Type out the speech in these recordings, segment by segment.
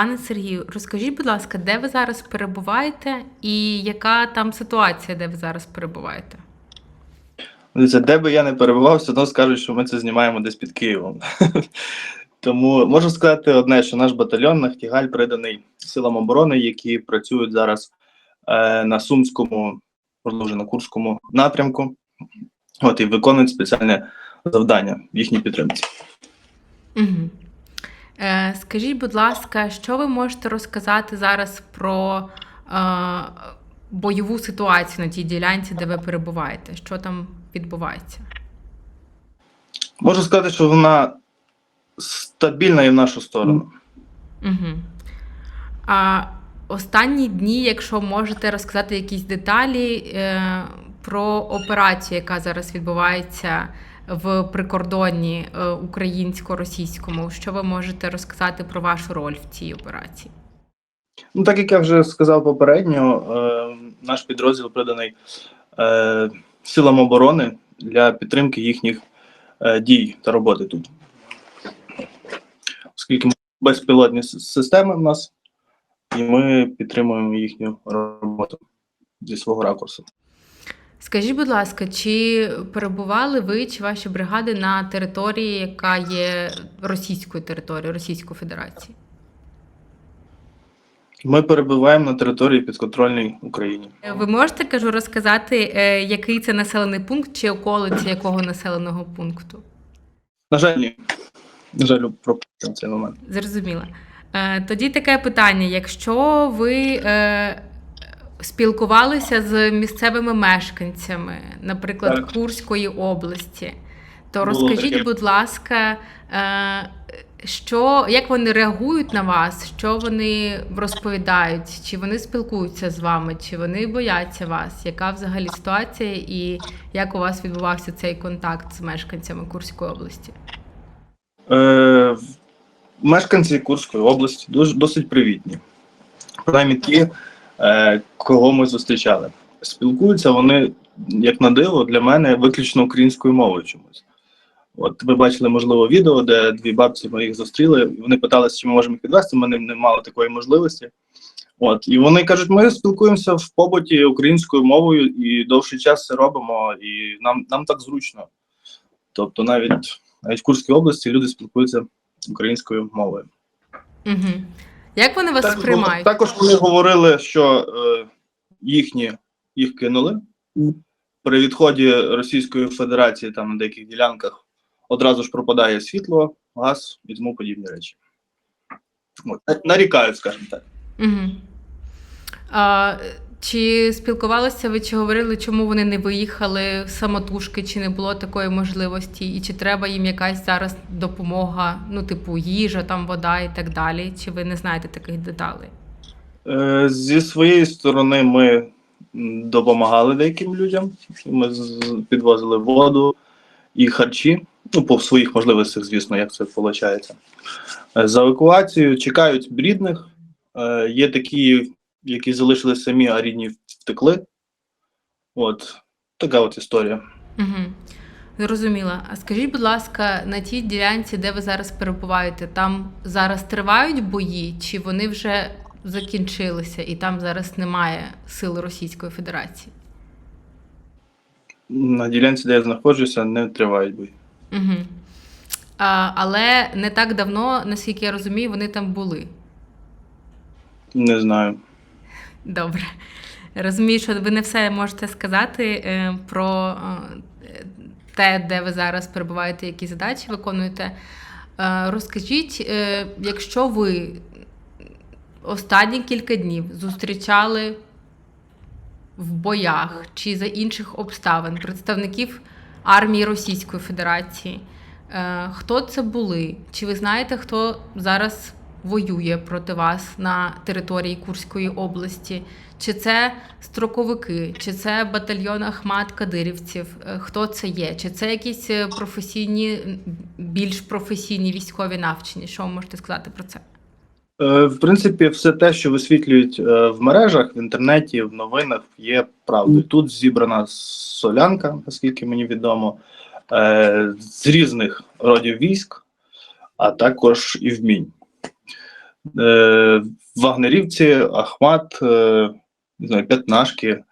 Пане Сергію, розкажіть, будь ласка, де ви зараз перебуваєте і яка там ситуація, де ви зараз перебуваєте? Дивіться, де би я не перебував, все одно скажуть, що ми це знімаємо десь під Києвом. Тому можу сказати одне, що наш батальйон Нахтігаль приданий силам оборони, які працюють зараз е, на Сумському, можливо, вже на Курському напрямку. От і виконують спеціальне завдання в їхній підтримці. Угу. Скажіть, будь ласка, що ви можете розказати зараз про е, бойову ситуацію на тій ділянці, де ви перебуваєте? Що там відбувається? Можу сказати, що вона стабільна і в нашу сторону. Угу. А останні дні, якщо можете розказати якісь деталі е, про операцію, яка зараз відбувається в прикордонні е, українсько-російському, що ви можете розказати про вашу роль в цій операції? Ну, так як я вже сказав попередньо, е, наш підрозділ приданий е, силам оборони для підтримки їхніх дій та роботи тут. Оскільки безпілотні системи в нас, і ми підтримуємо їхню роботу зі свого ракурсу. Скажіть, будь ласка, чи перебували ви чи ваші бригади на території, яка є російською територією Російської Федерації? Ми перебуваємо на території підконтрольній Україні. Ви можете кажу розказати, е, який це населений пункт чи околиці якого населеного пункту? На жаль, ні. На жаль, пропустимо цей момент. Зрозуміло. Е, Тоді таке питання: якщо ви е, спілкувалися з місцевими мешканцями, наприклад, Так. Курської області, то Було розкажіть, таке. будь ласка, е, що, як вони реагують на вас, що вони розповідають, чи вони спілкуються з вами, чи вони бояться вас? Яка взагалі ситуація, і як у вас відбувався цей контакт з мешканцями Курської області? Е, мешканці Курської області дуже досить привітні. Принаймні ті, кого ми зустрічали. Спілкуються вони, як на диво, для мене виключно українською мовою чомусь. От ви бачили, можливо, відео, де дві бабці ми їх зустріли, і вони питалися, чи ми можемо їх підвести. Ми не мали такої можливості. От, і вони кажуть, ми спілкуємося в побуті українською мовою і довший час це робимо, і нам, нам так зручно. Тобто, навіть навіть в Курській області люди спілкуються українською мовою. Угу. Як вони вас Також, сприймають? також вони говорили, що е, їхні їх кинули при відході Російської Федерації там на деяких ділянках одразу ж пропадає світло, газ і тому подібні речі. От, нарікають, скажімо так. Угу. А, чи спілкувалися ви, чи говорили, чому вони не виїхали самотужки, чи не було такої можливості, і чи треба їм якась зараз допомога, ну, типу, їжа, там вода і так далі? Чи ви не знаєте таких деталей? Е, зі своєї сторони ми допомагали деяким людям. Ми підвозили воду і харчі. Ну, по своїх можливостях, звісно, як це виходить. Е, За евакуацію чекають рідних. Е, Є такі, які залишились самі, а рідні втекли. От така от історія. Угу. Зрозуміла. А скажіть, будь ласка, на тій ділянці, де ви зараз перебуваєте, там зараз тривають бої, чи вони вже закінчилися і там зараз немає сил Російської Федерації? На ділянці, де я знаходжуся, не тривають бої. Угу. А, але не так давно, наскільки я розумію, вони там були. Не знаю. Добре. Розумію, що ви не все можете сказати е, про е, те, де ви зараз перебуваєте, які задачі виконуєте. Е, розкажіть, якщо ви останні кілька днів зустрічали в боях чи за інших обставин представників армії Російської Федерації, хто це були? Чи ви знаєте, хто зараз воює проти вас на території Курської області? Чи це строковики, чи це батальйон Ахмат Кадирівців? Е, Хто це є? Чи це якісь е, професійні, більш професійні військові навчені? Що ви можете сказати про це? Е, В принципі, все те, що висвітлюють в мережах, в інтернеті, в новинах, є правдою. Тут зібрана солянка, наскільки мені відомо, з різних родів військ, а також і вмінь. Е, вагнерівці, Ахмат, е, не знаю, п'ятнашки,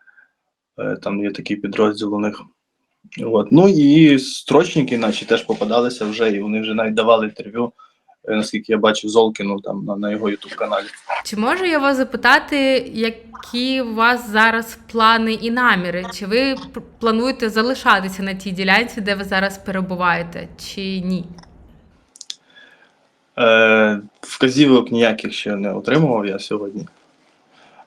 е, там є такий підрозділ у них. От. Ну і строчники, наші теж попадалися вже, і вони вже навіть давали інтерв'ю, наскільки я бачив Золкіну там на, на його ютуб каналі. Чи можу я вас запитати, які у вас зараз плани і наміри? Чи ви плануєте залишатися на тій ділянці, де ви зараз перебуваєте, чи ні? Е, вказівок ніяких ще не отримував я сьогодні.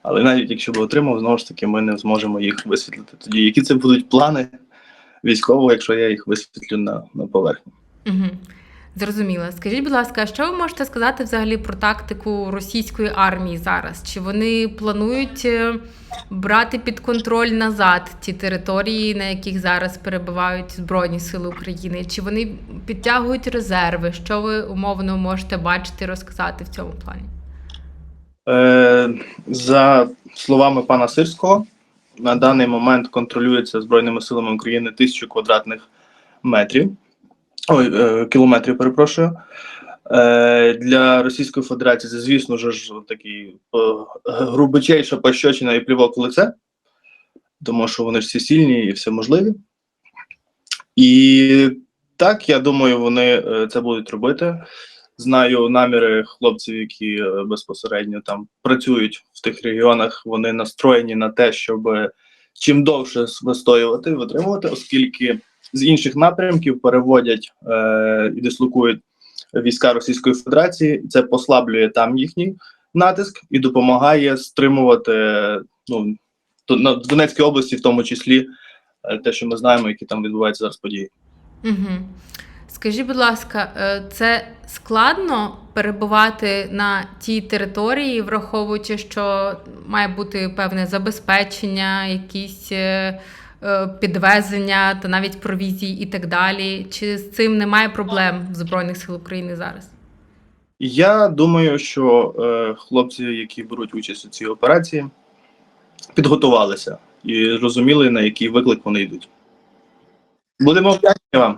Але навіть якщо б отримав, знову ж таки, ми не зможемо їх висвітлити. Тоді які це будуть плани військового, якщо я їх висвітлю на, на поверхні? Угу. Зрозуміло. Скажіть, будь ласка, що ви можете сказати взагалі про тактику російської армії зараз? Чи вони планують е, брати під контроль назад ті території, на яких зараз перебувають Збройні Сили України? Чи вони підтягують резерви? Що ви умовно можете бачити розказати в цьому плані? Е, за словами пана Сирського, на даний момент контролюється Збройними силами України тисячу квадратних метрів. Ой, е, кілометрів, перепрошую. Е, для Російської Федерації це, звісно ж, такий е, грубичейша пощочина і плівок в лице, тому що вони ж всі сильні і все можливі. І так, я думаю, вони е, це будуть робити. Знаю наміри хлопців, які безпосередньо там працюють в тих регіонах. Вони настроєні на те, щоб чим довше вистоювати витримувати, оскільки з інших напрямків переводять е, і дислокують війська Російської Федерації, це послаблює там їхній натиск і допомагає стримувати ну на Донецькій області, в тому числі, е, те, що ми знаємо, які там відбуваються зараз події. Угу. Скажіть, будь ласка, е, це складно перебувати на тій території, враховуючи, що має бути певне забезпечення, якісь е, підвезення та навіть провізії і так далі? Чи з цим немає проблем в Збройних сил України зараз? Я думаю, що е, хлопці, які беруть участь у цій операції, підготувалися і розуміли, на який виклик вони йдуть. Будемо вдячні вам.